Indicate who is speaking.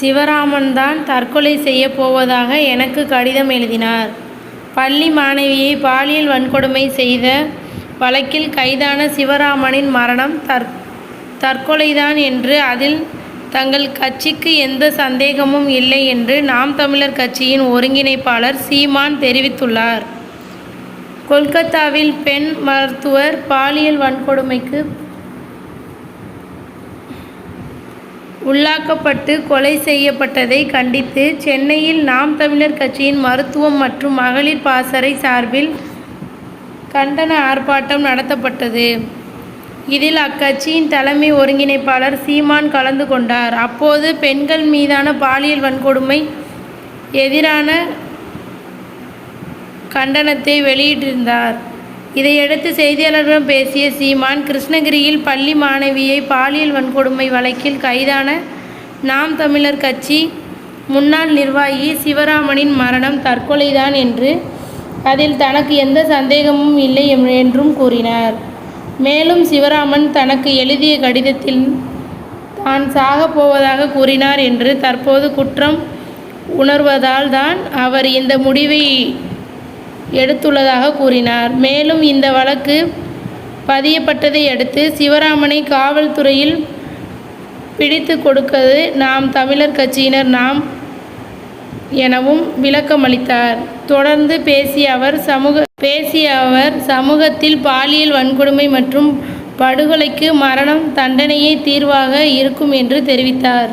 Speaker 1: சிவராமன் தான் தற்கொலை செய்யப் போவதாக எனக்கு கடிதம் எழுதினார். பள்ளி மாணவியை பாலியல் வன்கொடுமை செய்த வழக்கில் கைதான சிவராமனின் மரணம் தற் தற்கொலைதான் என்று அதில் தங்கள் கட்சிக்கு எந்த சந்தேகமும் இல்லை என்று நாம் தமிழர் கட்சியின் ஒருங்கிணைப்பாளர் சீமான் தெரிவித்துள்ளார். கொல்கத்தாவில் பெண் மருத்துவர் பாலியல் வன்கொடுமைக்கு உள்ளாக்கப்பட்டு கொலை செய்யப்பட்டதை கண்டித்து சென்னையில் நாம் தமிழர் கட்சியின் மருத்துவம் மற்றும் மகளிர் பாசறை சார்பில் கண்டன ஆர்ப்பாட்டம் நடத்தப்பட்டது. இதில் அக்கட்சியின் தலைமை ஒருங்கிணைப்பாளர் சீமான் கலந்து கொண்டார். அப்போது பெண்கள் மீதான பாலியல் வன்கொடுமை எதிரான கண்டனத்தை வெளியிட்டிருந்தார். இதையடுத்து செய்தியாளர்களிடம் பேசிய சீமான் கிருஷ்ணகிரியில் பள்ளி மாணவியை பாலியல் வன்கொடுமை வழக்கில் கைதான நாம் தமிழர் கட்சி முன்னாள் நிர்வாகி சிவராமனின் மரணம் தற்கொலைதான் என்று அதில் தனக்கு எந்த சந்தேகமும் இல்லை என்றும் கூறினார். மேலும் சிவராமன் தனக்கு எழுதிய கடிதத்தில் தான் சாகப் போவதாக கூறினார் என்று தற்போது குற்றம் உணர்வதால் தான் அவர் இந்த முடிவை எடுத்துள்ளதாக கூறினார். மேலும் இந்த வழக்கு பதியப்பட்டதை அடுத்து சிவராமனை காவல்துறையில் பிடித்து கொடுத்தது நாம் தமிழர் கட்சியினர் நாம் எனவும் விளக்கமளித்தார். தொடர்ந்து பேசிய அவர் சமூக பேசிய அவர் சமூகத்தில் பாலியல் வன்கொடுமை மற்றும் படுகொலைக்கு மரணம் தண்டனையே தீர்வாக இருக்கும் என்று தெரிவித்தார்.